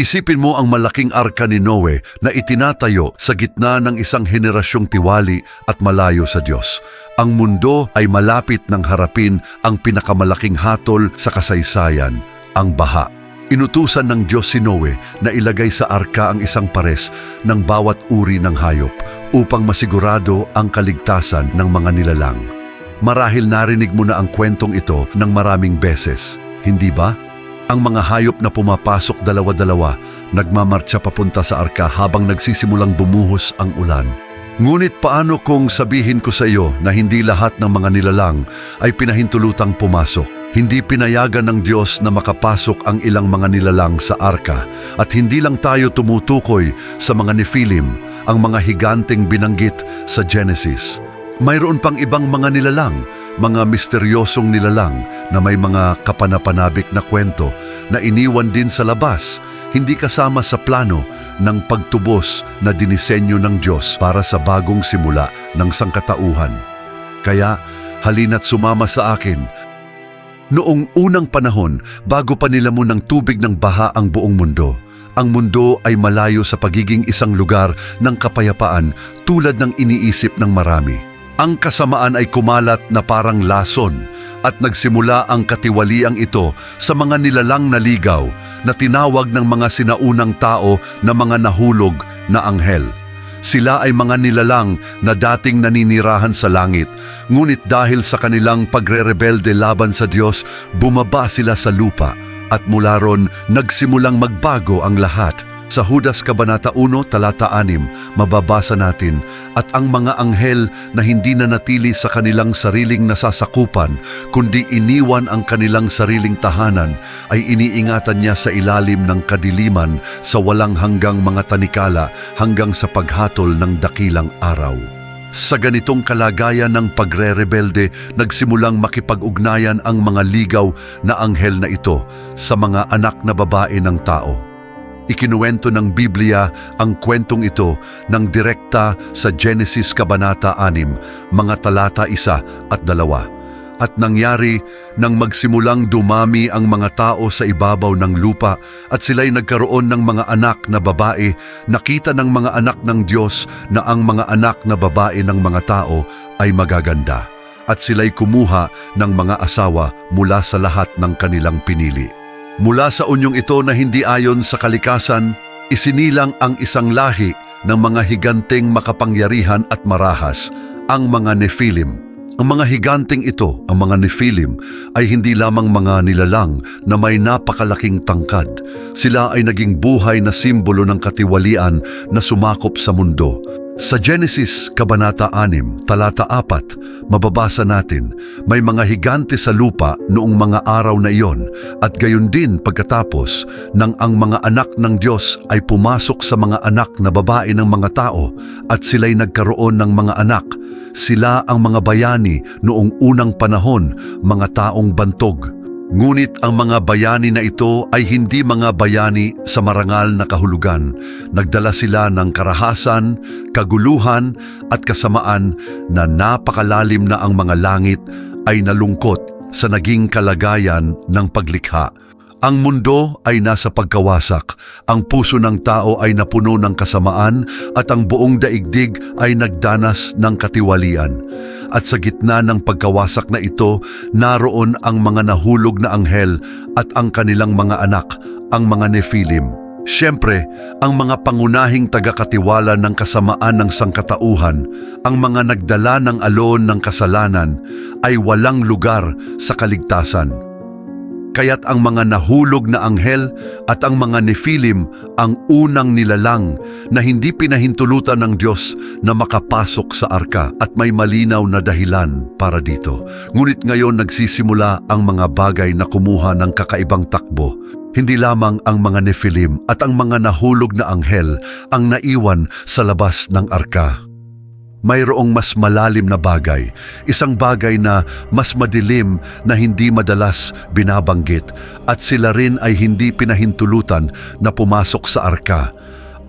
Isipin mo ang malaking arka ni Noe na itinatayo sa gitna ng isang henerasyong tiwali at malayo sa Diyos. Ang mundo ay malapit ng harapin ang pinakamalaking hatol sa kasaysayan, ang baha. Inutusan ng Diyos si Noe na ilagay sa arka ang isang pares ng bawat uri ng hayop upang masigurado ang kaligtasan ng mga nilalang. Marahil narinig mo na ang kwentong ito ng maraming beses, hindi ba? Ang mga hayop na pumapasok dalawa-dalawa, nagmamarcha papunta sa arka habang nagsisimulang bumuhos ang ulan. Ngunit paano kung sabihin ko sa iyo na hindi lahat ng mga nilalang ay pinahintulutang pumasok? Hindi pinayagan ng Diyos na makapasok ang ilang mga nilalang sa arka at hindi lang tayo tumutukoy sa mga Nephilim, ang mga higanteng binanggit sa Genesis. Mayroon pang ibang mga nilalang, mga misteryosong nilalang na may mga kapanapanabik na kwento na iniwan din sa labas, hindi kasama sa plano ng pagtubos na dinisenyo ng Diyos para sa bagong simula ng sangkatauhan. Kaya halina't sumama sa akin. Noong unang panahon, bago pa nilamon ng tubig ng baha ang buong mundo, ang mundo ay malayo sa pagiging isang lugar ng kapayapaan tulad ng iniisip ng marami. Ang kasamaan ay kumalat na parang lason at nagsimula ang katiwaliang ito sa mga nilalang naligaw na tinawag ng mga sinaunang tao na mga nahulog na anghel. Sila ay mga nilalang na dating naninirahan sa langit, ngunit dahil sa kanilang pagre-rebelde laban sa Diyos, bumaba sila sa lupa at mula ron nagsimulang magbago ang lahat. Sa Hudas Kabanata 1, talata 6, mababasa natin, At ang mga anghel na hindi na natili sa kanilang sariling nasasakupan, kundi iniwan ang kanilang sariling tahanan, ay iniingatan niya sa ilalim ng kadiliman sa walang hanggang mga tanikala hanggang sa paghatol ng dakilang araw. Sa ganitong kalagayan ng pagre-rebelde, nagsimulang makipag-ugnayan ang mga ligaw na anghel na ito sa mga anak na babae ng tao. Ikinuwento ng Biblia ang kwentong ito ng direkta sa Genesis Kabanata 6, mga talata 1 at 2. At nangyari nang magsimulang dumami ang mga tao sa ibabaw ng lupa at sila'y nagkaroon ng mga anak na babae, nakita ng mga anak ng Diyos na ang mga anak na babae ng mga tao ay magaganda. At sila'y kumuha ng mga asawa mula sa lahat ng kanilang pinili. Mula sa unyong ito na hindi ayon sa kalikasan, isinilang ang isang lahi ng mga higanteng makapangyarihan at marahas, ang mga Nephilim. Ang mga higanting ito, ang mga Nephilim, ay hindi lamang mga nilalang na may napakalaking tangkad. Sila ay naging buhay na simbolo ng katiwalian na sumakop sa mundo. Sa Genesis, Kabanata 6, Talata 4, mababasa natin, may mga higante sa lupa noong mga araw na iyon at gayon din pagkatapos nang ang mga anak ng Diyos ay pumasok sa mga anak na babae ng mga tao at sila'y nagkaroon ng mga anak. Sila ang mga bayani noong unang panahon, mga taong bantog. Ngunit ang mga bayani na ito ay hindi mga bayani sa marangal na kahulugan. Nagdala sila ng karahasan, kaguluhan at kasamaan na napakalalim na ang mga langit ay nalungkot sa naging kalagayan ng paglikha. Ang mundo ay nasa pagkawasak, ang puso ng tao ay napuno ng kasamaan at ang buong daigdig ay nagdanas ng katiwalian. At sa gitna ng pagkawasak na ito, naroon ang mga nahulog na anghel at ang kanilang mga anak, ang mga Nephilim. Siyempre, ang mga pangunahing tagakatiwala ng kasamaan ng sangkatauhan, ang mga nagdala ng alon ng kasalanan, ay walang lugar sa kaligtasan. Kaya't ang mga nahulog na anghel at ang mga Nephilim ang unang nilalang na hindi pinahintulutan ng Diyos na makapasok sa arka at may malinaw na dahilan para dito. Ngunit ngayon nagsisimula ang mga bagay na kumuha ng kakaibang takbo. Hindi lamang ang mga Nephilim at ang mga nahulog na anghel ang naiwan sa labas ng arka mayroong mas malalim na bagay, isang bagay na mas madilim na hindi madalas binabanggit at sila rin ay hindi pinahintulutan na pumasok sa arka.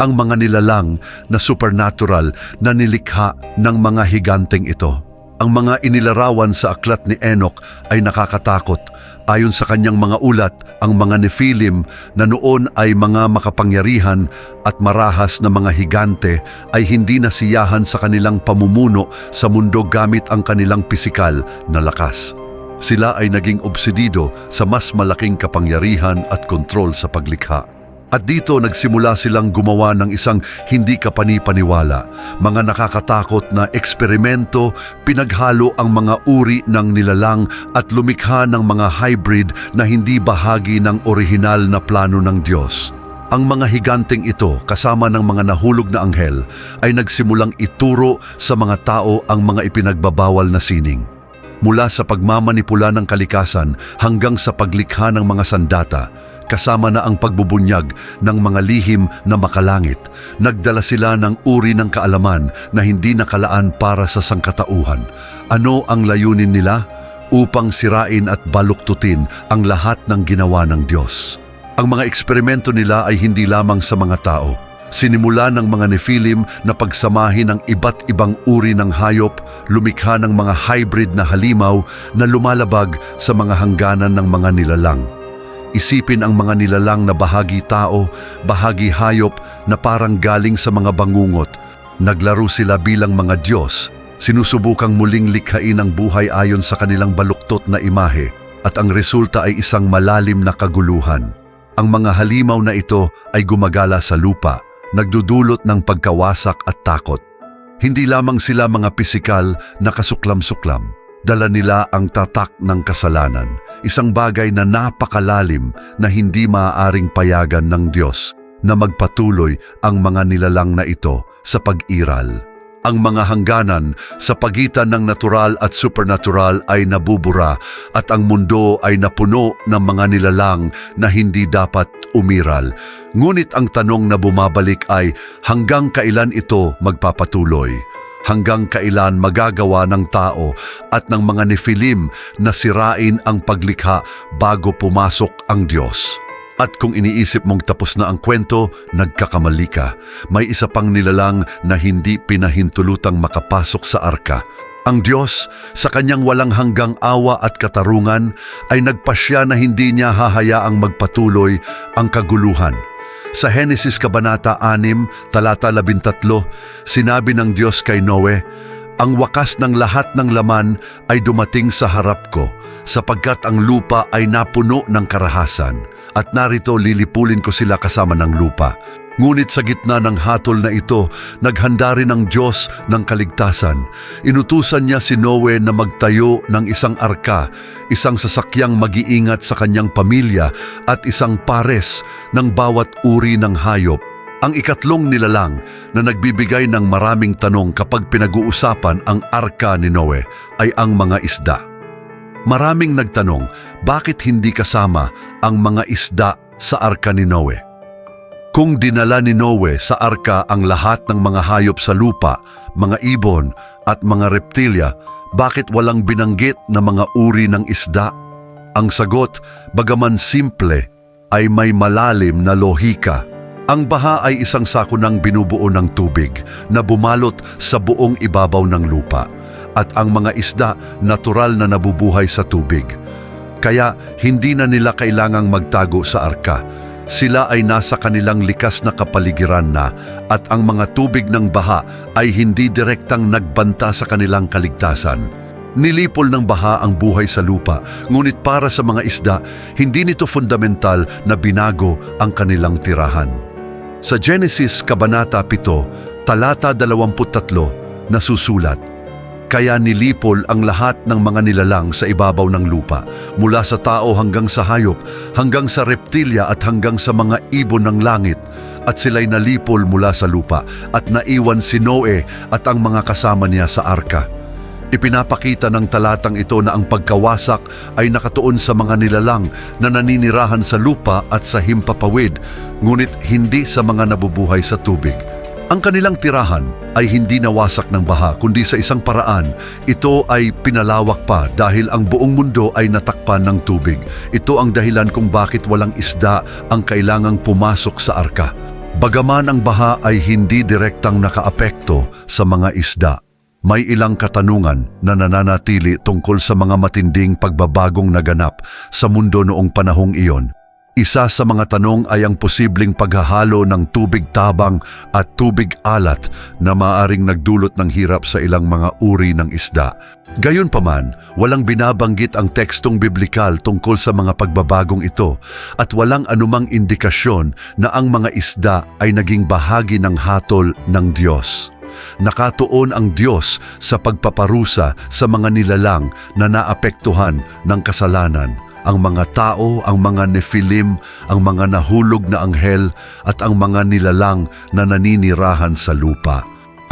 Ang mga nilalang na supernatural na nilikha ng mga higanteng ito. Ang mga inilarawan sa aklat ni Enoch ay nakakatakot. Ayon sa kanyang mga ulat, ang mga Nephilim na noon ay mga makapangyarihan at marahas na mga higante ay hindi nasiyahan sa kanilang pamumuno sa mundo gamit ang kanilang pisikal na lakas. Sila ay naging obsedido sa mas malaking kapangyarihan at kontrol sa paglikha. At dito nagsimula silang gumawa ng isang hindi kapanipaniwala, mga nakakatakot na eksperimento, pinaghalo ang mga uri ng nilalang at lumikha ng mga hybrid na hindi bahagi ng orihinal na plano ng Diyos. Ang mga higanteng ito, kasama ng mga nahulog na anghel, ay nagsimulang ituro sa mga tao ang mga ipinagbabawal na sining mula sa pagmamanipula ng kalikasan hanggang sa paglikha ng mga sandata, kasama na ang pagbubunyag ng mga lihim na makalangit. Nagdala sila ng uri ng kaalaman na hindi nakalaan para sa sangkatauhan. Ano ang layunin nila? Upang sirain at baluktutin ang lahat ng ginawa ng Diyos. Ang mga eksperimento nila ay hindi lamang sa mga tao, Sinimula ng mga Nephilim na pagsamahin ng iba't ibang uri ng hayop, lumikha ng mga hybrid na halimaw na lumalabag sa mga hangganan ng mga nilalang. Isipin ang mga nilalang na bahagi tao, bahagi hayop na parang galing sa mga bangungot. Naglaro sila bilang mga Diyos, sinusubukang muling likhain ang buhay ayon sa kanilang baluktot na imahe at ang resulta ay isang malalim na kaguluhan. Ang mga halimaw na ito ay gumagala sa lupa, nagdudulot ng pagkawasak at takot. Hindi lamang sila mga pisikal na kasuklam-suklam. Dala nila ang tatak ng kasalanan, isang bagay na napakalalim na hindi maaaring payagan ng Diyos na magpatuloy ang mga nilalang na ito sa pag-iral. Ang mga hangganan sa pagitan ng natural at supernatural ay nabubura at ang mundo ay napuno ng mga nilalang na hindi dapat umiral. Ngunit ang tanong na bumabalik ay hanggang kailan ito magpapatuloy? Hanggang kailan magagawa ng tao at ng mga Nephilim na sirain ang paglikha bago pumasok ang Diyos? At kung iniisip mong tapos na ang kwento, nagkakamali ka. May isa pang nilalang na hindi pinahintulutang makapasok sa arka. Ang Diyos, sa kanyang walang hanggang awa at katarungan, ay nagpasya na hindi niya hahayaang magpatuloy ang kaguluhan. Sa Henesis Kabanata 6, talata 13, sinabi ng Diyos kay Noe, Ang wakas ng lahat ng laman ay dumating sa harap ko, sapagkat ang lupa ay napuno ng karahasan at narito lilipulin ko sila kasama ng lupa. Ngunit sa gitna ng hatol na ito, naghanda rin ang Diyos ng kaligtasan. Inutusan niya si Noe na magtayo ng isang arka, isang sasakyang mag-iingat sa kanyang pamilya at isang pares ng bawat uri ng hayop. Ang ikatlong nilalang na nagbibigay ng maraming tanong kapag pinag-uusapan ang arka ni Noe ay ang mga isda. Maraming nagtanong, bakit hindi kasama ang mga isda sa arka ni Noe? Kung dinala ni Noe sa arka ang lahat ng mga hayop sa lupa, mga ibon at mga reptilya, bakit walang binanggit na mga uri ng isda? Ang sagot, bagaman simple, ay may malalim na lohika. Ang baha ay isang sako ng binubuo ng tubig na bumalot sa buong ibabaw ng lupa at ang mga isda natural na nabubuhay sa tubig. Kaya hindi na nila kailangang magtago sa arka. Sila ay nasa kanilang likas na kapaligiran na at ang mga tubig ng baha ay hindi direktang nagbanta sa kanilang kaligtasan. Nilipol ng baha ang buhay sa lupa, ngunit para sa mga isda, hindi nito fundamental na binago ang kanilang tirahan. Sa Genesis Kabanata 7, talata 23, nasusulat, kaya nilipol ang lahat ng mga nilalang sa ibabaw ng lupa, mula sa tao hanggang sa hayop, hanggang sa reptilya at hanggang sa mga ibon ng langit, at sila'y nalipol mula sa lupa, at naiwan si Noe at ang mga kasama niya sa arka. Ipinapakita ng talatang ito na ang pagkawasak ay nakatuon sa mga nilalang na naninirahan sa lupa at sa himpapawid, ngunit hindi sa mga nabubuhay sa tubig. Ang kanilang tirahan ay hindi nawasak ng baha kundi sa isang paraan. Ito ay pinalawak pa dahil ang buong mundo ay natakpan ng tubig. Ito ang dahilan kung bakit walang isda ang kailangang pumasok sa arka. Bagaman ang baha ay hindi direktang nakaapekto sa mga isda. May ilang katanungan na nananatili tungkol sa mga matinding pagbabagong naganap sa mundo noong panahong iyon. Isa sa mga tanong ay ang posibleng paghahalo ng tubig tabang at tubig alat na maaring nagdulot ng hirap sa ilang mga uri ng isda. Gayunpaman, walang binabanggit ang tekstong biblikal tungkol sa mga pagbabagong ito at walang anumang indikasyon na ang mga isda ay naging bahagi ng hatol ng Diyos. Nakatuon ang Diyos sa pagpaparusa sa mga nilalang na naapektuhan ng kasalanan ang mga tao, ang mga nefilim, ang mga nahulog na anghel at ang mga nilalang na naninirahan sa lupa.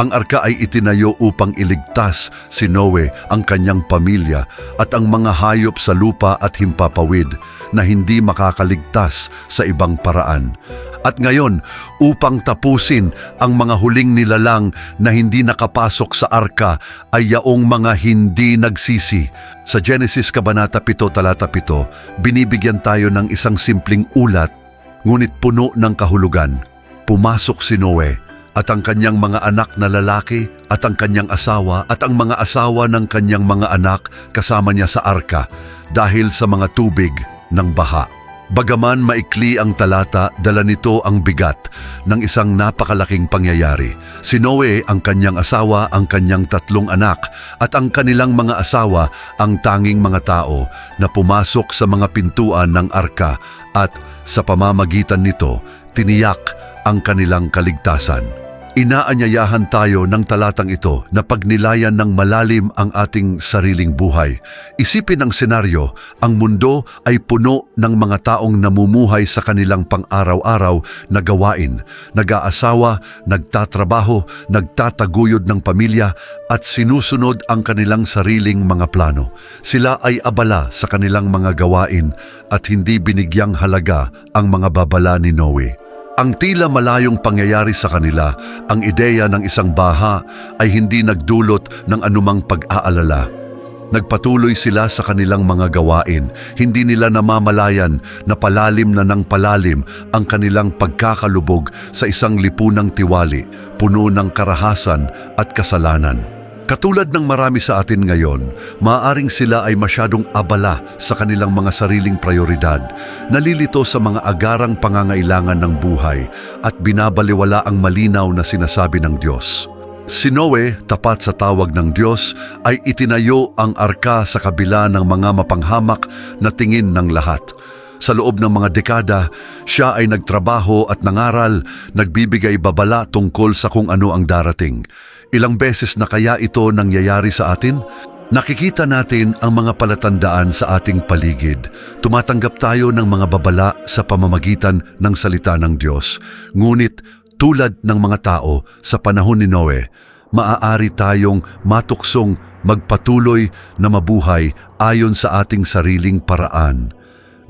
Ang arka ay itinayo upang iligtas si Noe, ang kanyang pamilya at ang mga hayop sa lupa at himpapawid na hindi makakaligtas sa ibang paraan. At ngayon, upang tapusin ang mga huling nilalang na hindi nakapasok sa arka ay yaong mga hindi nagsisi. Sa Genesis Kabanata 7 Talata 7, binibigyan tayo ng isang simpleng ulat, ngunit puno ng kahulugan. Pumasok si Noe at ang kanyang mga anak na lalaki at ang kanyang asawa at ang mga asawa ng kanyang mga anak kasama niya sa arka dahil sa mga tubig ng baha. Bagaman maikli ang talata, dala nito ang bigat ng isang napakalaking pangyayari. Si Noe, ang kanyang asawa, ang kanyang tatlong anak, at ang kanilang mga asawa ang tanging mga tao na pumasok sa mga pintuan ng arka at sa pamamagitan nito, tiniyak ang kanilang kaligtasan. Inaanyayahan tayo ng talatang ito na pagnilayan ng malalim ang ating sariling buhay. Isipin ang senaryo, ang mundo ay puno ng mga taong namumuhay sa kanilang pang-araw-araw na gawain, nag-aasawa, nagtatrabaho, nagtataguyod ng pamilya at sinusunod ang kanilang sariling mga plano. Sila ay abala sa kanilang mga gawain at hindi binigyang halaga ang mga babala ni Noe. Ang tila malayong pangyayari sa kanila, ang ideya ng isang baha ay hindi nagdulot ng anumang pag-aalala. Nagpatuloy sila sa kanilang mga gawain, hindi nila namamalayan na palalim na ng palalim ang kanilang pagkakalubog sa isang lipunang tiwali, puno ng karahasan at kasalanan. Katulad ng marami sa atin ngayon, maaaring sila ay masyadong abala sa kanilang mga sariling prioridad, nalilito sa mga agarang pangangailangan ng buhay at binabaliwala ang malinaw na sinasabi ng Diyos. Si Noe, tapat sa tawag ng Diyos, ay itinayo ang arka sa kabila ng mga mapanghamak na tingin ng lahat. Sa loob ng mga dekada, siya ay nagtrabaho at nangaral, nagbibigay babala tungkol sa kung ano ang darating. Ilang beses na kaya ito nangyayari sa atin? Nakikita natin ang mga palatandaan sa ating paligid. Tumatanggap tayo ng mga babala sa pamamagitan ng salita ng Diyos. Ngunit tulad ng mga tao sa panahon ni Noe, maaari tayong matuksong magpatuloy na mabuhay ayon sa ating sariling paraan.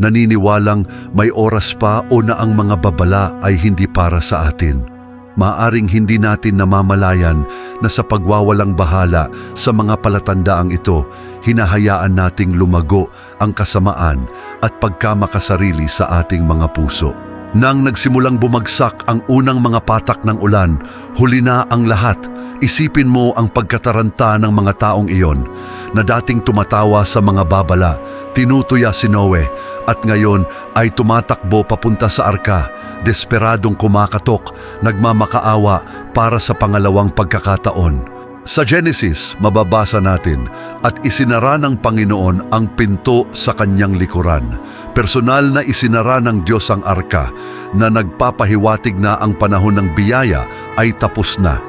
Naniniwalang may oras pa o na ang mga babala ay hindi para sa atin maaring hindi natin namamalayan na sa pagwawalang bahala sa mga palatandaang ito, hinahayaan nating lumago ang kasamaan at pagkamakasarili sa ating mga puso. Nang nagsimulang bumagsak ang unang mga patak ng ulan, huli na ang lahat. Isipin mo ang pagkataranta ng mga taong iyon na dating tumatawa sa mga babala, tinutuya si Noe at ngayon ay tumatakbo papunta sa arka, desperadong kumakatok, nagmamakaawa para sa pangalawang pagkakataon. Sa Genesis, mababasa natin, at isinara ng Panginoon ang pinto sa kanyang likuran. Personal na isinara ng Diyos ang arka na nagpapahiwatig na ang panahon ng biyaya ay tapos na.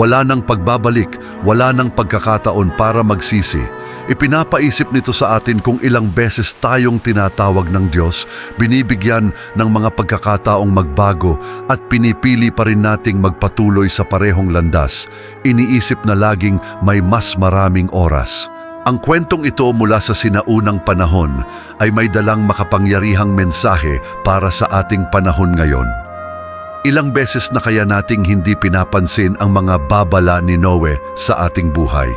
Wala nang pagbabalik, wala nang pagkakataon para magsisi. Ipinapaisip nito sa atin kung ilang beses tayong tinatawag ng Diyos, binibigyan ng mga pagkakataong magbago at pinipili pa rin nating magpatuloy sa parehong landas. Iniisip na laging may mas maraming oras. Ang kwentong ito mula sa sinaunang panahon ay may dalang makapangyarihang mensahe para sa ating panahon ngayon. Ilang beses na kaya nating hindi pinapansin ang mga babala ni Noe sa ating buhay.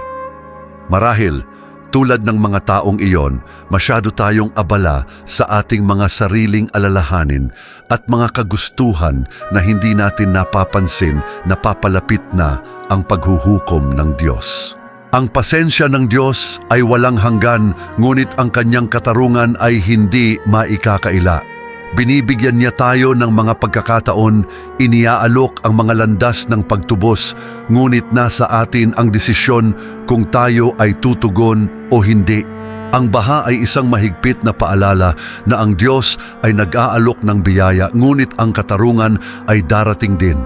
Marahil, tulad ng mga taong iyon, masyado tayong abala sa ating mga sariling alalahanin at mga kagustuhan na hindi natin napapansin na papalapit na ang paghuhukom ng Diyos. Ang pasensya ng Diyos ay walang hanggan, ngunit ang kanyang katarungan ay hindi maikakaila. Binibigyan niya tayo ng mga pagkakataon, iniaalok ang mga landas ng pagtubos, ngunit nasa atin ang desisyon kung tayo ay tutugon o hindi. Ang baha ay isang mahigpit na paalala na ang Diyos ay nag-aalok ng biyaya, ngunit ang katarungan ay darating din.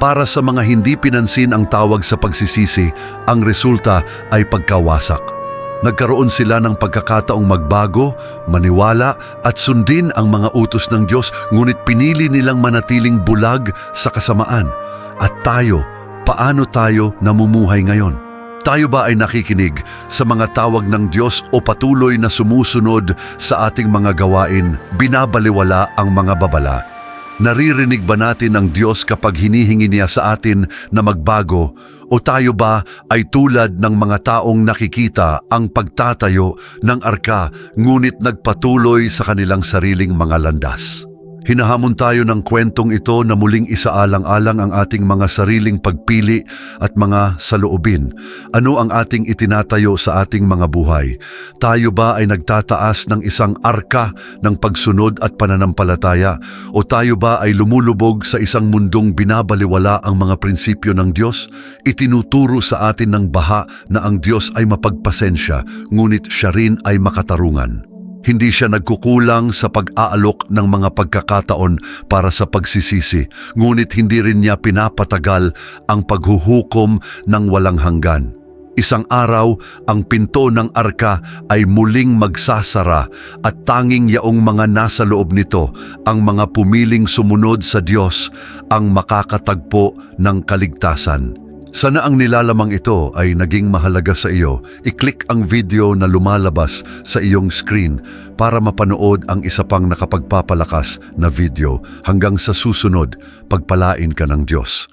Para sa mga hindi pinansin ang tawag sa pagsisisi, ang resulta ay pagkawasak. Nagkaroon sila ng pagkakataong magbago, maniwala at sundin ang mga utos ng Diyos ngunit pinili nilang manatiling bulag sa kasamaan. At tayo, paano tayo namumuhay ngayon? Tayo ba ay nakikinig sa mga tawag ng Diyos o patuloy na sumusunod sa ating mga gawain, binabaliwala ang mga babala? Naririnig ba natin ang Diyos kapag hinihingi niya sa atin na magbago o tayo ba ay tulad ng mga taong nakikita ang pagtatayo ng arka ngunit nagpatuloy sa kanilang sariling mga landas? Hinahamon tayo ng kwentong ito na muling isaalang-alang ang ating mga sariling pagpili at mga saloobin. Ano ang ating itinatayo sa ating mga buhay? Tayo ba ay nagtataas ng isang arka ng pagsunod at pananampalataya? O tayo ba ay lumulubog sa isang mundong binabaliwala ang mga prinsipyo ng Diyos? Itinuturo sa atin ng baha na ang Diyos ay mapagpasensya, ngunit siya rin ay makatarungan. Hindi siya nagkukulang sa pag-aalok ng mga pagkakataon para sa pagsisisi, ngunit hindi rin niya pinapatagal ang paghuhukom ng walang hanggan. Isang araw, ang pinto ng arka ay muling magsasara at tanging yaong mga nasa loob nito, ang mga pumiling sumunod sa Diyos, ang makakatagpo ng kaligtasan. Sana ang nilalamang ito ay naging mahalaga sa iyo. I-click ang video na lumalabas sa iyong screen para mapanood ang isa pang nakapagpapalakas na video. Hanggang sa susunod, pagpalain ka ng Diyos.